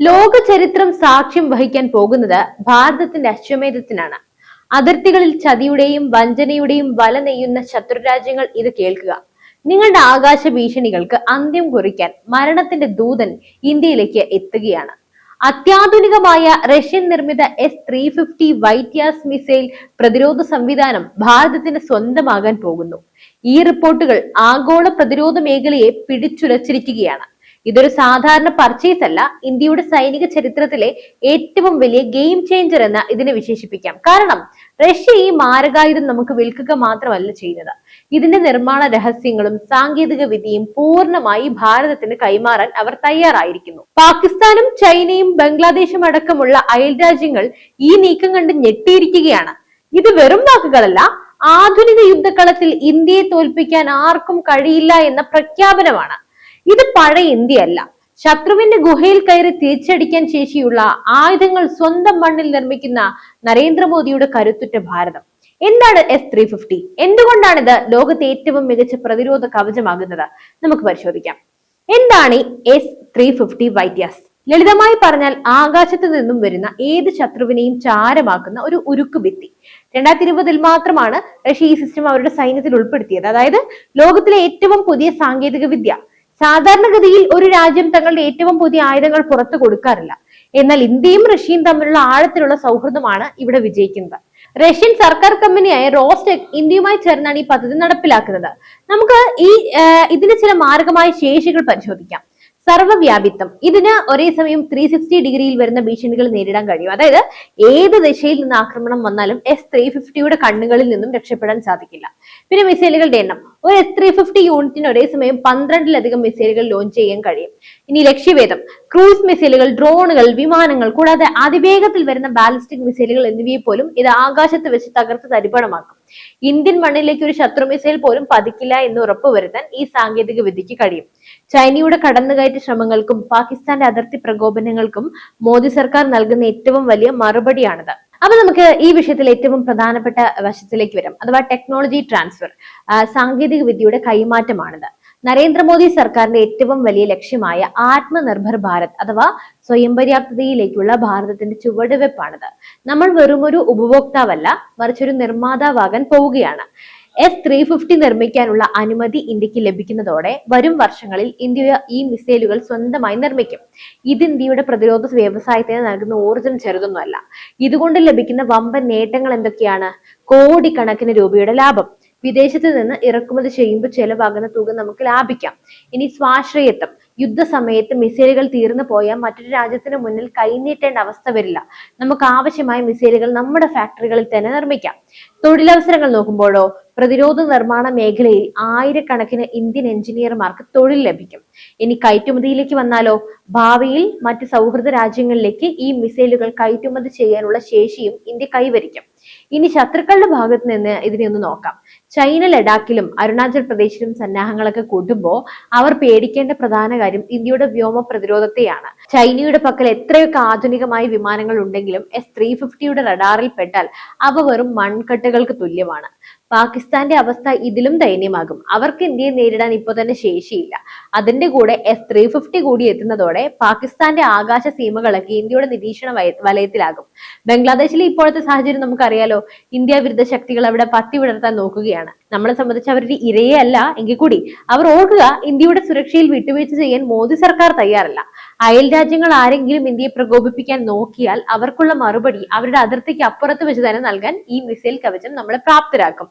ലോക ചരിത്രം സാക്ഷ്യം വഹിക്കാൻ പോകുന്നത് ഭാരതത്തിന്റെ അശ്വമേധത്തിനാണ്. അതിർത്തികളിൽ ചതിയുടെയും വഞ്ചനയുടെയും വല നെയ്യുന്ന ശത്രുരാജ്യങ്ങൾ ഇത് കേൾക്കുക. നിങ്ങളുടെ ആകാശ ഭീഷണികൾക്ക് അന്ത്യം കുറിക്കാൻ മരണത്തിന്റെ ദൂതൻ ഇന്ത്യയിലേക്ക് എത്തുകയാണ്. അത്യാധുനികമായ റഷ്യൻ നിർമ്മിത S three fifty Vityaz missile പ്രതിരോധ സംവിധാനം ഭാരതത്തിന് സ്വന്തമാകാൻ പോകുന്നു. ഈ റിപ്പോർട്ടുകൾ ആഗോള പ്രതിരോധ മേഖലയെ പിടിച്ചുലച്ചിരിക്കുകയാണ്. ഇതൊരു സാധാരണ പർച്ചേസ് അല്ല. ഇന്ത്യയുടെ സൈനിക ചരിത്രത്തിലെ ഏറ്റവും വലിയ ഗെയിം ചേഞ്ചർ എന്ന് ഇതിനെ വിശേഷിപ്പിക്കാം. കാരണം റഷ്യ ഈ മാരകായുധം നമുക്ക് വിൽക്കുക മാത്രമല്ല ചെയ്യുന്നത്. ഇതിന്റെ നിർമ്മാണ രഹസ്യങ്ങളും സാങ്കേതിക വിദ്യയും പൂർണമായി ഭാരതത്തിന് കൈമാറാൻ അവർ തയ്യാറായിരിക്കുന്നു. പാകിസ്ഥാനും ചൈനയും ബംഗ്ലാദേശും അടക്കമുള്ള അയൽ രാജ്യങ്ങൾ ഈ നീക്കം കണ്ട് ഞെട്ടിയിരിക്കുകയാണ്. ഇത് വെറും വാക്കുകളല്ല. ആധുനിക യുദ്ധക്കളത്തിൽ ഇന്ത്യയെ തോൽപ്പിക്കാൻ ആർക്കും കഴിയില്ല എന്ന പ്രഖ്യാപനമാണ്. ഇത് പഴയ ഇന്ത്യയല്ല. ശത്രുവിന്റെ ഗുഹയിൽ കയറി തിരിച്ചടിക്കാൻ ശേഷിയുള്ള ആയുധങ്ങൾ സ്വന്തം മണ്ണിൽ നിർമ്മിക്കുന്ന നരേന്ദ്രമോദിയുടെ കരുത്തുറ്റ ഭാരതം. എന്താണ് എസ് ത്രീ ഫിഫ്റ്റി എന്തുകൊണ്ടാണ് ഇത് ലോകത്തെ ഏറ്റവും മികച്ച പ്രതിരോധ കവചമാകുന്നത്? നമുക്ക് പരിശോധിക്കാം. എന്താണ് എസ് ത്രീ ഫിഫ്റ്റി വൈറ്റ്യാസ് ലളിതമായി പറഞ്ഞാൽ ആകാശത്ത് നിന്നും വരുന്ന ഏത് ശത്രുവിനെയും ചാരമാക്കുന്ന ഒരു ഉരുക്ക് ഭിത്തി. രണ്ടായിരത്തി ഇരുപതിൽ മാത്രമാണ് റഷ്യ ഈ സിസ്റ്റം അവരുടെ സൈന്യത്തിൽ ഉൾപ്പെടുത്തിയത്. അതായത് ലോകത്തിലെ ഏറ്റവും പുതിയ സാങ്കേതിക വിദ്യ സാധാരണഗതിയിൽ ഒരു രാജ്യം തങ്ങളുടെ ഏറ്റവും പുതിയ ആയുധങ്ങൾ പുറത്തു കൊടുക്കാറില്ല. എന്നാൽ ഇന്ത്യയും റഷ്യയും തമ്മിലുള്ള ആഴത്തിലുള്ള സൗഹൃദമാണ് ഇവിടെ വിജയിക്കുന്നത്. റഷ്യൻ സർക്കാർ കമ്പനിയായ റോസ്റ്റെക് ഇന്ത്യയുമായി ചേർന്നാണ് ഈ പദ്ധതി നടപ്പിലാക്കുന്നത്. നമുക്ക് ഈ ഇതിന് ചില മാർഗമായ ശേഷികൾ പരിശോധിക്കാം. സർവവ്യാപിത്വം ഇതിന് ഒരേ സമയം ത്രീ സിക്സ്റ്റി ഡിഗ്രിയിൽ വരുന്ന ഭീഷണികൾ നേരിടാൻ കഴിയും. അതായത് ഏത് ദിശയിൽ നിന്ന് ആക്രമണം വന്നാലും എസ് ത്രീ ഫിഫ്റ്റിയുടെ കണ്ണുകളിൽ നിന്നും രക്ഷപ്പെടാൻ സാധിക്കില്ല. പിന്നെ മിസൈലുകളുടെ എണ്ണം. ഒരു എസ് ത്രീ ഫിഫ്റ്റി യൂണിറ്റിന് ഒരേ സമയം പന്ത്രണ്ടിലധികം മിസൈലുകൾ ലോഞ്ച് ചെയ്യാൻ കഴിയും. ഇനി ലക്ഷ്യവേദം ക്രൂസ് മിസൈലുകൾ ഡ്രോണുകൾ വിമാനങ്ങൾ കൂടാതെ അതിവേഗത്തിൽ വരുന്ന ബാലിസ്റ്റിക് മിസൈലുകൾ എന്നിവയെ പോലും ഇത് ആകാശത്ത് വെച്ച് തകർത്ത് തരിപ്പണമാക്കും. ഇന്ത്യൻ മണ്ണിലേക്ക് ഒരു ശത്രു മിസൈൽ പോലും പതിക്കില്ല എന്ന് ഉറപ്പുവരുത്താൻ ഈ സാങ്കേതിക വിദ്യക്ക് കഴിയും. ചൈനയുടെ കടന്നുകയറ്റ ശ്രമങ്ങൾക്കും പാകിസ്ഥാന്റെ അതിർത്തി പ്രകോപനങ്ങൾക്കും മോദി സർക്കാർ നൽകുന്ന ഏറ്റവും വലിയ മറുപടിയാണിത്. അപ്പൊ നമുക്ക് ഈ വിഷയത്തിൽ ഏറ്റവും പ്രധാനപ്പെട്ട വശത്തിലേക്ക് വരാം. അഥവാ ടെക്നോളജി ട്രാൻസ്ഫർ സാങ്കേതിക വിദ്യയുടെ കൈമാറ്റമാണിത്. നരേന്ദ്രമോദി സർക്കാരിന്റെ ഏറ്റവും വലിയ ലക്ഷ്യമായ ആത്മനിർഭർ ഭാരത് അഥവാ സ്വയം പര്യാപ്തതയിലേക്കുള്ള ഭാരതത്തിന്റെ ചുവടുവെപ്പാണിത്. നമ്മൾ വെറുമൊരു ഉപഭോക്താവല്ല മറിച്ചൊരു നിർമ്മാതാവാകാൻ പോവുകയാണ്. എസ് ത്രീ ഫിഫ്റ്റി നിർമ്മിക്കാനുള്ള അനുമതി ഇന്ത്യയ്ക്ക് ലഭിക്കുന്നതോടെ വരും വർഷങ്ങളിൽ ഇന്ത്യ ഈ മിസൈലുകൾ സ്വന്തമായി നിർമ്മിക്കും. ഇത് ഇന്ത്യയുടെ പ്രതിരോധ വ്യവസായത്തിന് നൽകുന്ന ഊർജം ചെറുതൊന്നുമല്ല. ഇതുകൊണ്ട് ലഭിക്കുന്ന വമ്പൻ നേട്ടങ്ങൾ എന്തൊക്കെയാണ്? കോടിക്കണക്കിന് രൂപയുടെ ലാഭം. വിദേശത്ത് നിന്ന് ഇറക്കുമതി ചെയ്യുമ്പോൾ ചെലവാകുന്ന തുക നമുക്ക് ലാഭിക്കാം. ഇനി സ്വാശ്രയത്വം. യുദ്ധസമയത്ത് മിസൈലുകൾ തീർന്നു പോയാൽ മറ്റൊരു രാജ്യത്തിന് മുന്നിൽ കൈനീട്ടേണ്ട അവസ്ഥ വരില്ല. നമുക്ക് ആവശ്യമായ മിസൈലുകൾ നമ്മുടെ ഫാക്ടറികളിൽ തന്നെ നിർമ്മിക്കാം. തൊഴിലവസരങ്ങൾ നോക്കുമ്പോഴോ പ്രതിരോധ നിർമ്മാണ മേഖലയിൽ ആയിരക്കണക്കിന് ഇന്ത്യൻ എഞ്ചിനീയർമാർക്ക് തൊഴിൽ ലഭിക്കും. ഇനി കയറ്റുമതിയിലേക്ക് വന്നാലോ? ഭാവിയിൽ മറ്റ് സൗഹൃദ രാജ്യങ്ങളിലേക്ക് ഈ മിസൈലുകൾ കയറ്റുമതി ചെയ്യാനുള്ള ശേഷിയും ഇന്ത്യ കൈവരിക്കും. ഇനി ശത്രുക്കളുടെ ഭാഗത്ത് നിന്ന് ഇതിനെ ഒന്ന് നോക്കാം. ചൈന ലഡാക്കിലും അരുണാചൽ പ്രദേശിലും സന്നാഹങ്ങളൊക്കെ കൂട്ടുമ്പോൾ അവർ പേടിക്കേണ്ട പ്രധാന കാര്യം ഇന്ത്യയുടെ വ്യോമ പ്രതിരോധത്തെയാണ്. ചൈനയുടെ പക്കൽ എത്രയൊക്കെ ആധുനികമായ വിമാനങ്ങൾ ഉണ്ടെങ്കിലും എസ് ത്രീ ഫിഫ്റ്റിയുടെ റഡാറിൽ പെട്ടാൽ അവ വെറും മൺകട്ടകൾക്ക് തുല്യമാണ്. പാകിസ്ഥാന്റെ അവസ്ഥ ഇതിലും ദയനീയമാകും. അവർക്ക് ഇന്ത്യയെ നേരിടാൻ ഇപ്പോൾ തന്നെ ശേഷിയില്ല. അതിന്റെ കൂടെ എസ് ത്രീ ഫിഫ്റ്റി കൂടി എത്തുന്നതോടെ പാകിസ്ഥാന്റെ ആകാശ സീമകളൊക്കെ ഇന്ത്യയുടെ നിരീക്ഷണ വലയത്തിലാകും. ബംഗ്ലാദേശിലെ ഇപ്പോഴത്തെ സാഹചര്യം നമുക്കറിയാലോ ഇന്ത്യ വിരുദ്ധ ശക്തികൾ അവിടെ പത്തി വിടർത്താൻ നോക്കുകയാണ്. നമ്മളെ സംബന്ധിച്ച് അവരുടെ ഇരയെ അല്ല എങ്കിൽ കൂടി അവർ ഓർക്കുക ഇന്ത്യയുടെ സുരക്ഷയിൽ വിട്ടുവീഴ്ച ചെയ്യാൻ മോദി സർക്കാർ തയ്യാറല്ല. അയൽ രാജ്യങ്ങൾ ആരെങ്കിലും ഇന്ത്യയെ പ്രകോപിപ്പിക്കാൻ നോക്കിയാൽ അവർക്കുള്ള മറുപടി അവരുടെ അതിർത്തിക്ക് അപ്പുറത്ത് വെച്ച് തന്നെ നൽകാൻ ഈ മിസൈൽ കവചം നമ്മളെ പ്രാപ്തരാക്കും.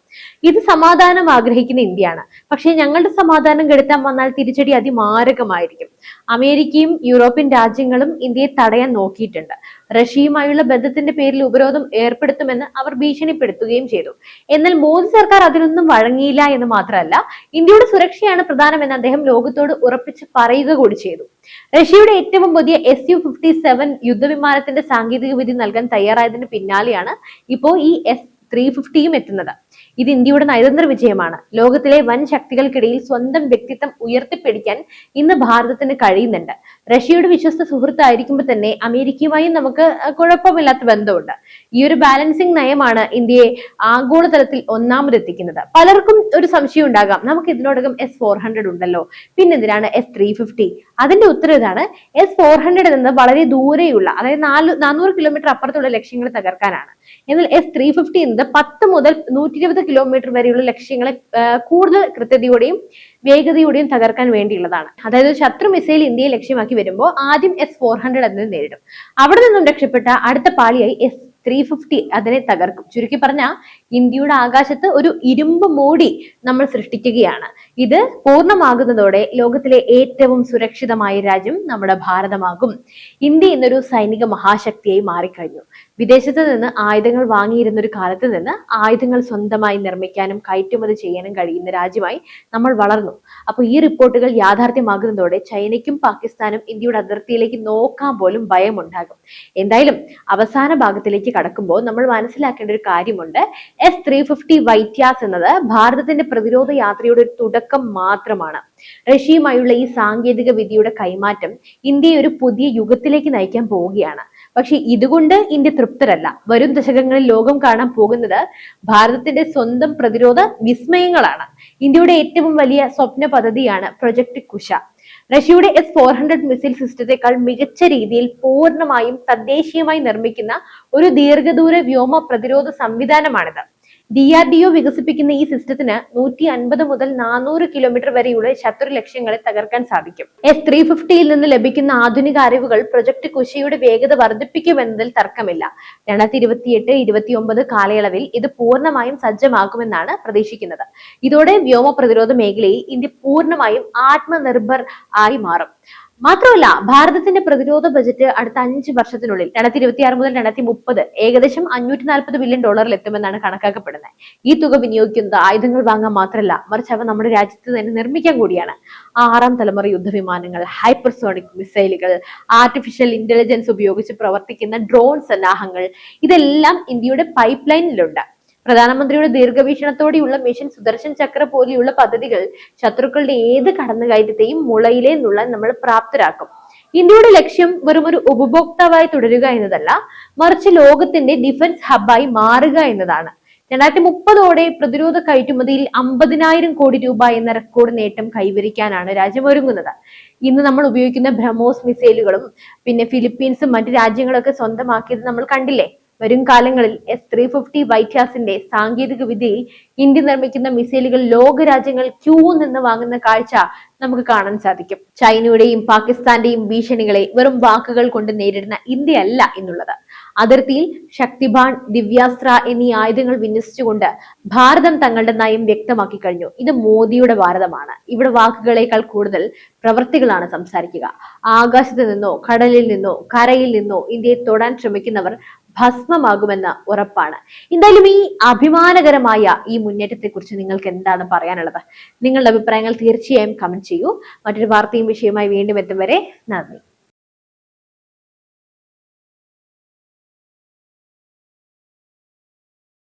ഇത് സമാധാനം ആഗ്രഹിക്കുന്ന ഇന്ത്യയാണ്. പക്ഷേ ഞങ്ങളുടെ സമാധാനം കെടുത്താൻ വന്നാൽ തിരിച്ചടി അതിമാരകമായിരിക്കും. അമേരിക്കയും യൂറോപ്യൻ രാജ്യങ്ങളും ഇന്ത്യയെ തടയാൻ നോക്കിയിട്ടുണ്ട്. റഷ്യയുമായുള്ള ബന്ധത്തിന്റെ പേരിൽ ഉപരോധം ഏർപ്പെടുത്തുമെന്ന് അവർ ഭീഷണിപ്പെടുത്തുകയും ചെയ്തു. എന്നാൽ മോദി സർക്കാർ അതിനൊന്നും വഴങ്ങിയില്ല എന്ന് മാത്രമല്ല ഇന്ത്യയുടെ സുരക്ഷയാണ് പ്രധാനമെന്ന് അദ്ദേഹം ലോകത്തോട് ഉറപ്പിച്ച് പറയുക കൂടി ചെയ്തു. റഷ്യയുടെ ഏറ്റവും പുതിയ എസ് യു ഫിഫ്റ്റി സെവൻ യുദ്ധവിമാനത്തിന്റെ സാങ്കേതിക വിധി നൽകാൻ തയ്യാറായതിന് പിന്നാലെയാണ് ഇപ്പോൾ ഈ എസ് ത്രീ ഫിഫ്റ്റിയും എത്തുന്നത്. ഇത് ഇന്ത്യയുടെ നയതന്ത്ര വിജയമാണ്. ലോകത്തിലെ വൻ ശക്തികൾക്കിടയിൽ സ്വന്തം വ്യക്തിത്വം ഉയർത്തിപ്പിടിക്കാൻ ഇന്ന് ഭാരതത്തിന് കഴിയുന്നുണ്ട്. റഷ്യയുടെ വിശ്വസ്ത സുഹൃത്തായിരിക്കുമ്പോൾ തന്നെ അമേരിക്കയുമായും നമുക്ക് കുഴപ്പമില്ലാത്ത ബന്ധമുണ്ട്. ഈ ഒരു ബാലൻസിങ് നയമാണ് ഇന്ത്യയെ ആഗോളതലത്തിൽ ഒന്നാമതെത്തിക്കുന്നത്. പലർക്കും ഒരു സംശയം ഉണ്ടാകാം. നമുക്ക് ഇതിനോടകം എസ് ഫോർ ഹൺഡ്രഡ് ഉണ്ടല്ലോ. പിന്നെന്തിനാണ് എസ് ത്രീ ഫിഫ്റ്റി അതിന്റെ ഉത്തരം ഇതാണ്. എസ് ഫോർ ഹൺഡ്രഡ് എന്നത് വളരെ ദൂരെയുള്ള അതായത് നാല് നാനൂറ് കിലോമീറ്റർ അപ്പുറത്തുള്ള ലക്ഷ്യങ്ങൾ തകർക്കാനാണ്. എന്നാൽ എസ് ത്രീ ഫിഫ്റ്റി എന്നത് പത്ത് മുതൽ നൂറ്റി ഇരുപത് കിലോമീറ്റർ വരെയുള്ള ലക്ഷ്യങ്ങളെ കൂടുതൽ കൃത്യതയോടെയും വേഗതയോടെയും തകർക്കാൻ വേണ്ടിയുള്ളതാണ്. അതായത് ശത്രു മിസൈൽ ഇന്ത്യയെ ലക്ഷ്യമാക്കി വരുമ്പോൾ ആദ്യം എസ് ഫോർ ഹൺഡ്രഡ് എന്നത് നേരിടും. അവിടെ നിന്നും രക്ഷപ്പെട്ട അടുത്ത പാളിയായി എസ് ത്രീ ഫിഫ്റ്റി അതിനെ തകർക്കും. ചുരുക്കി പറഞ്ഞാൽ ഇന്ത്യയുടെ ആകാശത്ത് ഒരു ഇരുമ്പ് മൂടി നമ്മൾ സൃഷ്ടിക്കുകയാണ്. ഇത് പൂർണമാകുന്നതോടെ ലോകത്തിലെ ഏറ്റവും സുരക്ഷിതമായ രാജ്യം നമ്മുടെ ഭാരതമാകും. ഇന്ത്യ ഇന്നൊരു സൈനിക മഹാശക്തിയായി മാറിക്കഴിഞ്ഞു. വിദേശത്ത് നിന്ന് ആയുധങ്ങൾ വാങ്ങിയിരുന്ന ഒരു കാലത്ത് നിന്ന് ആയുധങ്ങൾ സ്വന്തമായി നിർമ്മിക്കാനും കയറ്റുമതി ചെയ്യാനും കഴിയുന്ന രാജ്യമായി നമ്മൾ വളർന്നു. അപ്പോൾ ഈ റിപ്പോർട്ടുകൾ യാഥാർത്ഥ്യമാകുന്നതോടെ ചൈനയ്ക്കും പാകിസ്ഥാനും ഇന്ത്യയുടെ അതിർത്തിയിലേക്ക് നോക്കാൻ പോലും ഭയമുണ്ടാകും. എന്തായാലും അവസാന ഭാഗത്തിലേക്ക് കടക്കുമ്പോൾ നമ്മൾ മനസ്സിലാക്കേണ്ട ഒരു കാര്യമുണ്ട്. എസ് ത്രീ ഫിഫ്റ്റി വൈറ്റ്യാസ് എന്നത് ഭാരതത്തിന്റെ പ്രതിരോധ യാത്രയുടെ ഒരു തുടക്കം മാത്രമാണ്. റഷ്യയുമായുള്ള ഈ സാങ്കേതിക വിദ്യയുടെ കൈമാറ്റം ഇന്ത്യയെ ഒരു പുതിയ യുഗത്തിലേക്ക് നയിക്കാൻ പോവുകയാണ്. പക്ഷെ ഇതുകൊണ്ട് ഇന്ത്യ തൃപ്തരല്ല. വരും ദശകങ്ങളിൽ ലോകം കാണാൻ പോകുന്നത് ഭാരതത്തിന്റെ സ്വന്തം പ്രതിരോധ വിസ്മയങ്ങളാണ്. ഇന്ത്യയുടെ ഏറ്റവും വലിയ സ്വപ്ന പദ്ധതിയാണ് പ്രൊജക്ട് കുശ. റഷ്യയുടെ എസ് ഫോർ ഹൺഡ്രഡ് മിസൈൽ സിസ്റ്റത്തെക്കാൾ മികച്ച രീതിയിൽ പൂർണമായും തദ്ദേശീയമായി നിർമ്മിക്കുന്ന ഒരു ദീർഘദൂര വ്യോമ പ്രതിരോധ സംവിധാനമാണിത്. ഡി ആർ ഡി ഒ വികസിപ്പിക്കുന്ന ഈ സിസ്റ്റത്തിന് നൂറ്റി അൻപത് മുതൽ നാനൂറ് കിലോമീറ്റർ വരെയുള്ള ശത്രു ലക്ഷ്യങ്ങളെ തകർക്കാൻ സാധിക്കും. എസ് ത്രീ ഫിഫ്റ്റിയിൽ നിന്ന് ലഭിക്കുന്ന ആധുനിക അറിവുകൾ പ്രൊജക്ട് കുശിയുടെ വേഗത വർദ്ധിപ്പിക്കുമെന്നതിൽ തർക്കമില്ല. രണ്ടായിരത്തി ഇരുപത്തിയെട്ട് ഇരുപത്തിയൊമ്പത് കാലയളവിൽ ഇത് പൂർണമായും സജ്ജമാകുമെന്നാണ് പ്രതീക്ഷിക്കുന്നത്. ഇതോടെ വ്യോമ പ്രതിരോധ മേഖലയിൽ ഇന്ത്യ പൂർണമായും ആത്മനിർഭർ ആയി മാറും. മാത്രമല്ല ഭാരതത്തിന്റെ പ്രതിരോധ ബജറ്റ് അടുത്ത അഞ്ച് വർഷത്തിനുള്ളിൽ രണ്ടായിരത്തി ഇരുപത്തി ആറ് മുതൽ രണ്ടായിരത്തി മുപ്പത് ഏകദേശം അഞ്ഞൂറ്റി നാൽപ്പത് ബില്യൺ ഡോളറിൽ എത്തുമെന്നാണ് കണക്കാക്കപ്പെടുന്നത്. ഈ തുക വിനിയോഗിക്കുന്നത് ആയുധങ്ങൾ വാങ്ങാൻ മാത്രമല്ല മറിച്ച് അവ നമ്മുടെ രാജ്യത്ത് തന്നെ നിർമ്മിക്കാൻ കൂടിയാണ്. ആറാം തലമുറ യുദ്ധവിമാനങ്ങൾ ഹൈപ്പർസോണിക് മിസൈലുകൾ ആർട്ടിഫിഷ്യൽ ഇന്റലിജൻസ് ഉപയോഗിച്ച് പ്രവർത്തിക്കുന്ന ഡ്രോൺ സന്നാഹങ്ങൾ ഇതെല്ലാം ഇന്ത്യയുടെ പൈപ്പ് ലൈനിലുണ്ട് പ്രധാനമന്ത്രിയുടെ ദീർഘവീക്ഷണത്തോടെയുള്ള മിഷൻ സുദർശൻ ചക്ര പോലെയുള്ള പദ്ധതികൾ ശത്രുക്കളുടെ ഏത് കടന്നുകയറ്റത്തെയും മുളയിലേ നുള്ളാൻ നമ്മൾ പ്രാപ്തരാക്കും. ഇന്ത്യയുടെ ലക്ഷ്യം വെറും ഒരു ഉപഭോക്താവായി തുടരുക എന്നതല്ല മറിച്ച് ലോകത്തിന്റെ ഡിഫൻസ് ഹബ്ബായി മാറുക എന്നതാണ്. രണ്ടായിരത്തി മുപ്പതോടെ പ്രതിരോധ കയറ്റുമതിയിൽ അമ്പതിനായിരം കോടി രൂപ എന്ന റെക്കോർഡ് നേട്ടം കൈവരിക്കാനാണ് രാജ്യം ഒരുങ്ങുന്നത് ഇന്ന് നമ്മൾ ഉപയോഗിക്കുന്ന ബ്രഹ്മോസ് മിസൈലുകളും പിന്നെ ഫിലിപ്പീൻസും മറ്റു രാജ്യങ്ങളൊക്കെ സ്വന്തമാക്കിയത് നമ്മൾ കണ്ടില്ലേ? വരും കാലങ്ങളിൽ എസ് ത്രീ ഫിഫ്റ്റി വൈറ്റ് ഹാസിന്റെ സാങ്കേതിക വിദ്യയിൽ ഇന്ത്യ നിർമ്മിക്കുന്ന മിസൈലുകൾ ലോകരാജ്യങ്ങൾ ക്യൂ നിന്ന് വാങ്ങുന്ന കാഴ്ച നമുക്ക് കാണാൻ സാധിക്കും. ചൈനയുടെയും പാകിസ്ഥാന്റെയും ഭീഷണികളെ വെറും വാക്കുകൾ കൊണ്ട് നേരിടുന്ന ഇന്ത്യ അല്ല എന്നുള്ളത്. അതിർത്തിയിൽ ശക്തിബാൺ ദിവ്യാസ്ത്ര എന്നീ ആയുധങ്ങൾ വിന്യസിച്ചുകൊണ്ട് ഭാരതം തങ്ങളുടെ നയം വ്യക്തമാക്കി കഴിഞ്ഞു. ഇത് മോദിയുടെ ഭാരതമാണ്. ഇവിടെ വാക്കുകളേക്കാൾ കൂടുതൽ പ്രവൃത്തികളാണ് സംസാരിക്കുക. ആകാശത്ത് നിന്നോ കടലിൽ നിന്നോ കരയിൽ നിന്നോ ഇന്ത്യയെ തൊടാൻ ശ്രമിക്കുന്നവർ ഭസ്മമാകുമെന്ന് ഉറപ്പാണ്. എന്തായാലും ഈ അഭിമാനകരമായ ഈ മുന്നേറ്റത്തെ കുറിച്ച് നിങ്ങൾക്ക് എന്താണ് പറയാനുള്ളത്? നിങ്ങളുടെ അഭിപ്രായങ്ങൾ തീർച്ചയായും കമന്റ് ചെയ്യൂ. മറ്റൊരു വാർത്തയും വിഷയവുമായി വീണ്ടും എത്തും വരെ നന്ദി.